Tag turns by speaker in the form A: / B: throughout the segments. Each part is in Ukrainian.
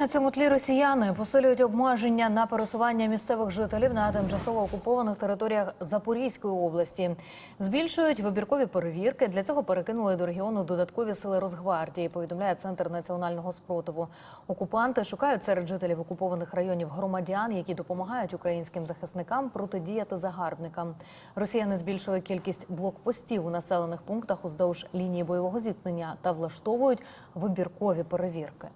A: На цьому тлі росіяни посилюють обмеження на пересування місцевих жителів на тимчасово окупованих територіях Запорізької області. Збільшують вибіркові перевірки. Для цього перекинули до регіону додаткові сили Росгвардії. Повідомляє центр національного спротиву. Окупанти шукають серед жителів окупованих районів громадян, які допомагають українським захисникам протидіяти загарбникам. Росіяни збільшили кількість блокпостів у населених пунктах уздовж лінії бойового зіткнення та влаштовують вибіркові перевірки.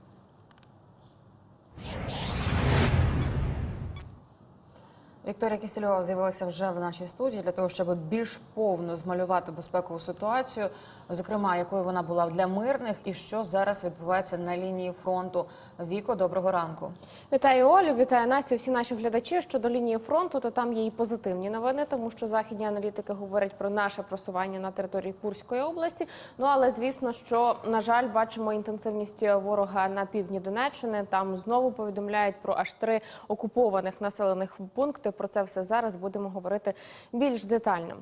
B: Вікторія Кісельова з'явилася вже в нашій студії для того, щоб більш повно змалювати безпекову ситуацію, зокрема, якою вона була для мирних, і що зараз відбувається на лінії фронту. Віко, доброго ранку.
C: Вітаю Олю, вітаю Настю. Всі наші глядачі щодо лінії фронту, то там є і позитивні новини, тому що західні аналітики говорять про наше просування на території Курської області. Ну але звісно, що на жаль, бачимо інтенсивність ворога на півдні Донеччини. Там знову повідомляють про аж три окупованих населених пункти. Про це все зараз будемо говорити більш детально.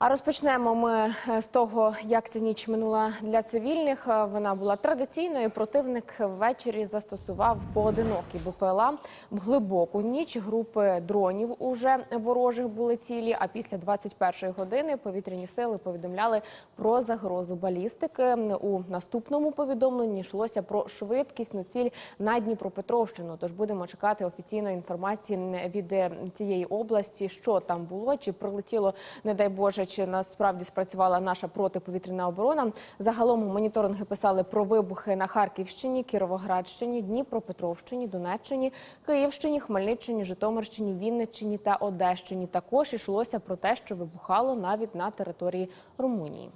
C: А розпочнемо ми е, з того, як ця ніч минула для цивільних. Е, Вона була традиційною. Противник ввечері застосував поодинокі БПЛА в глибоку ніч. Групи дронів уже ворожих були цілі. А після 21-ї години повітряні сили повідомляли про загрозу балістики. У наступному повідомленні йшлося про швидкісну ціль на Дніпропетровщину. Тож будемо чекати офіційної інформації від е, цієї області, що там було, чи прилетіло, не дай Боже, чи насправді спрацювала наша протиповітряна оборона. Загалом моніторинги писали про вибухи на Харківщині, Кіровоградщині, Дніпропетровщині, Донеччині, Київщині, Хмельниччині, Житомирщині, Вінниччині та Одещині. Також йшлося про те, що вибухало навіть на території Румунії.